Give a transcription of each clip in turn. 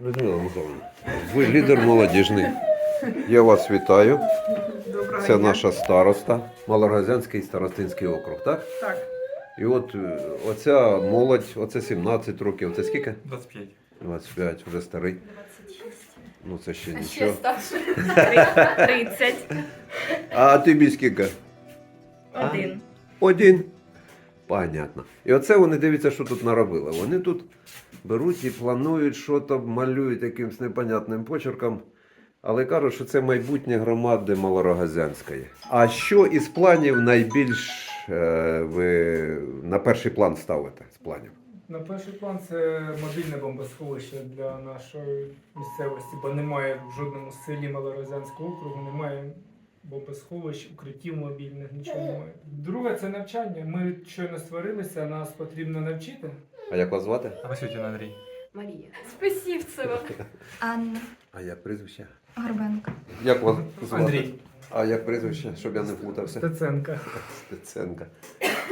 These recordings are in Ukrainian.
Людмила Михайловна, ви лідер молодіжний. Я вас вітаю. Доброго Це дня. наша староста, Малорозянський старостинський округ, так? Так, І от е, оця молодь, оце 17 років, це скільки? 25. 25, вже старий. 26. Ну це ще нічого. старше. 30. А тобі скільки? Один. Один. Понятно. І оце вони дивляться, що тут наробили. Вони тут беруть і планують, що там малюють якимось непонятним почерком. Але кажуть, що це майбутнє громади Малорогазянської. А що із планів найбільш е, ви на перший план ставите з планів? На перший план це мобільне бомбосховище для нашої місцевості, бо немає в жодному селі Малорозянського округу, немає бомбосховищ, укриттів мобільних, нічого немає. Друге це навчання. Ми щойно створилися, нас потрібно навчити. А як вас звати? А Васютін Андрій. Марія. Спасівцева. Анна. А як прізвище? Горбенко. Як вас звати? Андрій А як прізвище, щоб я не плутався? Стеценка. Стеценка.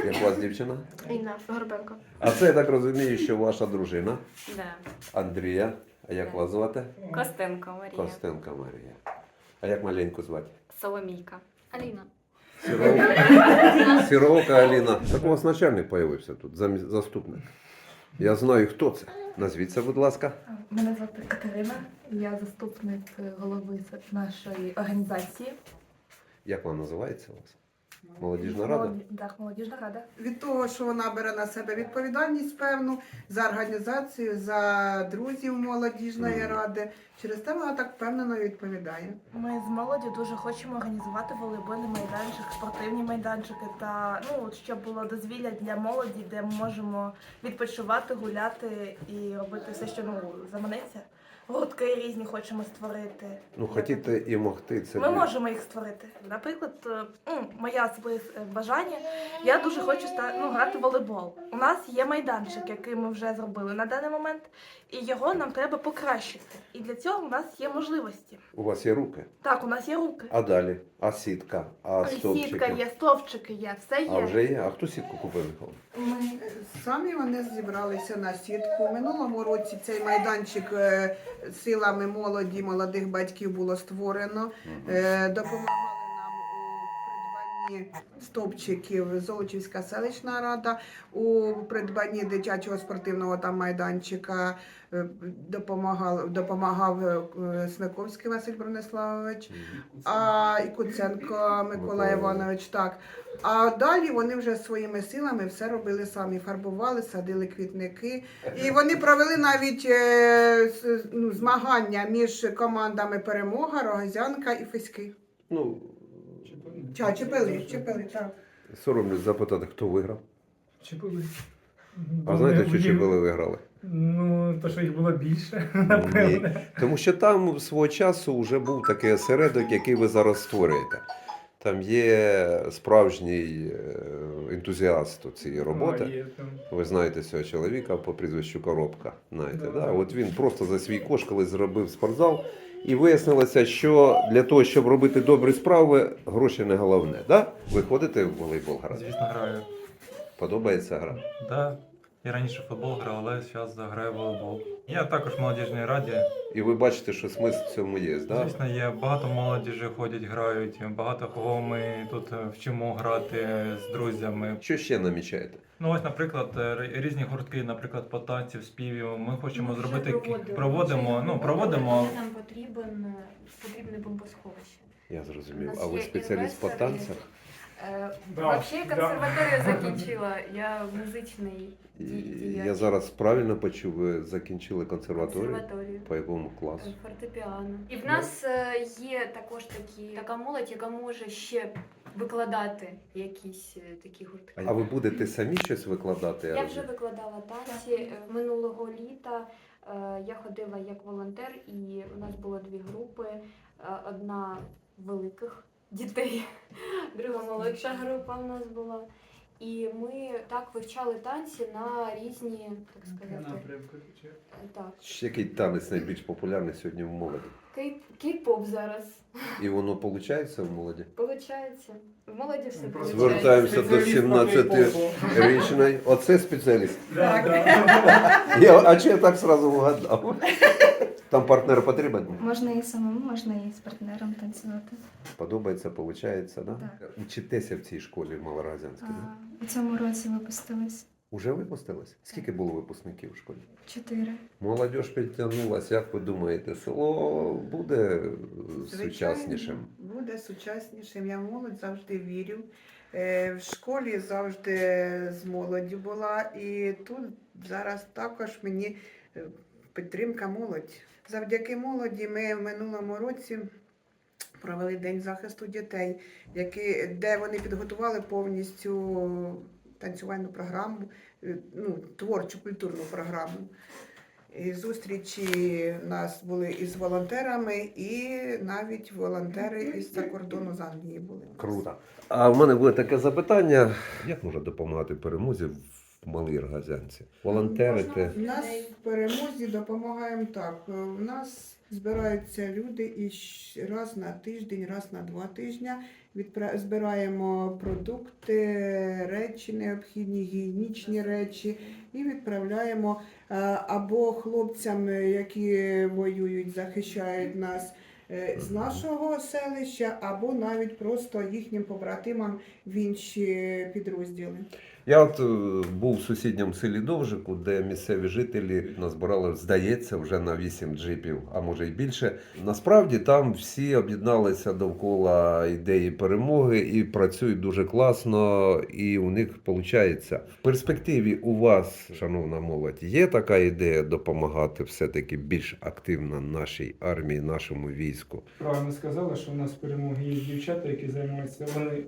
Як вас дівчина? Інна. Горбенко. А це я так розумію, що ваша дружина Да. Андрія. А як вас звати? Костенко Марія. Костенка Марія. А як маленьку звати? Соломійка. Аліна. Сіровка. Аліна. Так у вас начальник з'явився тут, замість заступник. Я знаю, хто це. Назвіться, будь ласка. Мене звати Катерина, я заступник голови нашої організації. Як вона називається у вас? Молодіжна рада? Так, молодіжна рада. від того, що вона бере на себе відповідальність певну за організацію, за друзів молодіжної ради. Через те вона так впевнено відповідає. Ми з молоді дуже хочемо організувати волейбольний майданчик, спортивні майданчики та ну от щоб було дозвілля для молоді, де ми можемо відпочивати, гуляти і робити все, що ну заманеться. Гуртки різні хочемо створити. Ну, хотіти і могти. Це Ми можемо їх створити. Наприклад, е, ну, моє особисте бажання. Я дуже хочу ну, грати в волейбол. У нас є майданчик, який ми вже зробили на даний момент, і його нам треба покращити. І для цього у нас є можливості. У вас є руки. Так, у нас є руки. А далі? А сітка? А стовпчики? Сітка є, стовпчики є, все є. А вже є? А хто сітку купив, Михайло? Ми Самі вони зібралися на сітку. Минулому році цей майданчик е, силами молоді, молодих батьків було створено. Е, Допомагали стовпчиків Золочівська селищна рада, у придбанні дитячого спортивного там майданчика е, допомагав, допомагав е, Смиковський Василь Брониславович, а і Куценко Микола Іванович. Так. А далі вони вже своїми силами все робили самі, фарбували, садили квітники. І вони провели навіть е, ну, змагання між командами Перемога, Рогозянка і Феськи. Ну, Ча, чепили, чепили, так. соромлюсь запитати, хто виграв. Чепили. А знаєте, що чепили виграли? Ну, то що їх було більше, Ні. напевне. Тому що там свого часу вже був такий осередок, який ви зараз створюєте. Там є справжній е, ентузіаст цієї роботи. Ви знаєте цього чоловіка по прізвищу Коробка. Знаєте, Да. да? От він просто за свій кошт колись зробив спортзал. І вияснилося, що для того, щоб робити добрі справи, гроші не головне. Да? Ви ходите в волейбол грати? Звісно, граю. Подобається гра? Да. Я раніше в футбол грав, але зараз граю в волейбол. Я також в молодіжній раді. І ви бачите, що смисл в цьому є, да? Звісно, є багато молодіжі ходять, грають, багато кого ми тут вчимо грати з друзями. Що ще намічаєте? Ну ось, наприклад, різні гуртки, наприклад, по танців, співів. Ми хочемо Ми зробити проводили. проводимо. Ну проводимо. Нам потрібен потрібне бомбосховище. Я зрозумів. А ви спеціаліст по танцях? Е, Да, Взагалі да. консерваторію закінчила. Я музичний діяч. Я зараз правильно почув, ви закінчили консерваторію. консерваторію. По якому класу? Фортепіано. І в нас е, є також такі така молодь, яка може ще викладати якісь е, такі гуртки. А ви будете самі щось викладати? Я розумію? вже викладала танці Е, минулого літа. е, Я ходила як волонтер, і у нас було дві групи: Е, одна великих дітей, друга молодша група в нас була. І ми так вивчали танці на різні, так сказати, Напрямку. е, так, Ще Який танець найбільш популярний сьогодні в молоді? кей- кей-поп зараз. І воно виходить в молоді? Получається. В молоді все Просто виходить. Звертаємося до Спеціаліст по 17 кей-попу. річної. Оце спеціаліст. Да, да. Я, а чи я так сразу вгадав? Там партнер потрібен? Можна і самому, можна і з партнером танцювати. Подобається, виходить, да? Так. Учитеся в цій школі Малоразянській, да? У цьому році випустились Уже випустились? Скільки було випускників в школі? чотири. Молодь підтягнулась, як ви думаєте, село буде Звичайно, сучаснішим? Буде сучаснішим. Я в молодь завжди вірю. Е, В школі завжди з молоддю була, і тут зараз також мені е, підтримка молодь. Завдяки молоді ми в минулому році провели День захисту дітей, які, де вони підготували повністю танцювальну програму, е, ну, творчу культурну програму. І зустрічі у нас були із волонтерами, і навіть волонтери із-за кордону з Англії були. Круто. А в мене буде таке запитання: як можна допомагати перемозі в малій Рогазянці? Волонтерити? У нас в перемозі допомагаємо так. Е, У нас збираються люди і раз на тиждень, раз на два тижні. Відпра... Збираємо продукти, речі необхідні, гігієнічні речі, і відправляємо е, або хлопцям, е, які воюють, захищають нас. е, З нашого селища, або навіть просто їхнім побратимам в інші підрозділи. Я от е, був в сусідньому селі Довжику, де місцеві жителі назбирали, здається, вже на 8 джипів, а може й більше. Насправді там всі об'єдналися довкола ідеї перемоги і працюють дуже класно, і у них виходить. В перспективі у вас, шановна молодь, є така ідея допомагати все-таки більш активно нашій армії, нашому війську. Правильно сказали, що в нас перемоги є дівчата, які займаються. Вони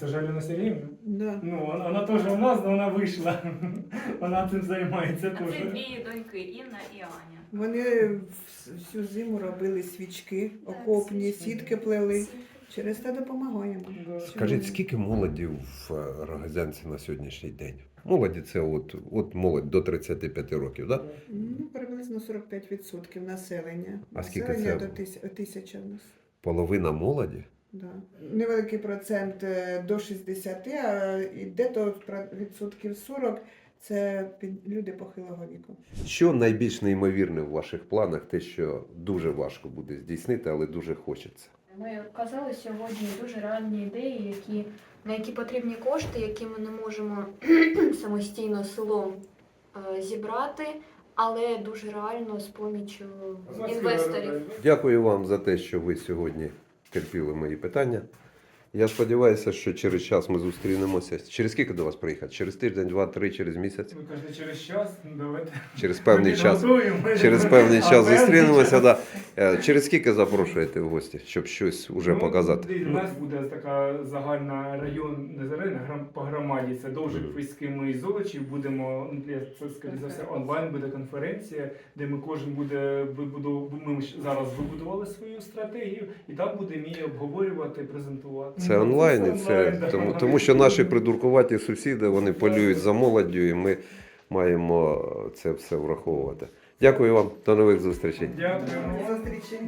це Жаліна Сергіївна? Да. Ну, вона, вона теж у вона вийшла. Вона цим займається А це дві доньки Інна і Аня. Вони вс- всю зиму робили свічки, окопні, сітки плели. Через те допомагаємо. Да. Скажіть, скільки молоді в е, Рогазянці на сьогоднішній день? Молоді це от, от молодь до 35 років, так? Да? Ну, приблизно 45% населення. А скільки населення це? до тис- тисяча в нас. Половина молоді? Да. Невеликий процент е, до 60, а і де-то про- відсотків 40 це під- люди похилого віку. Що найбільш неймовірне в ваших планах, те, що дуже важко буде здійснити, але дуже хочеться. Ми казали сьогодні дуже реальні ідеї, які, на які потрібні кошти, які ми не можемо самостійно селом е, зібрати, але дуже реально з поміччю інвесторів. Дякую вам за те, що ви сьогодні терпіли мої питання. Я сподіваюся, що через час ми зустрінемося. Через скільки до вас приїхати? Через тиждень, два, три, через місяць? Ви кажете, через час, давайте. Через певний Ми час. Через певний час зустрінемося. Да. Е, Через скільки запрошуєте в гості, щоб щось уже Ну, показати? У нас буде така загальна район, не загальна грам- по громаді. Це Довжик, Фейський, ми і Золочів. Будемо це скоріше за все онлайн буде конференція, де ми кожен буде вибудов... Ми зараз вибудували свою стратегію, і там будемо її обговорювати, презентувати. Це онлайн, і це тому, тому що наші придуркуваті сусіди вони полюють за молоддю, і ми маємо це все враховувати. Дякую вам, до нових зустрічей. Дякую. До зустрічі.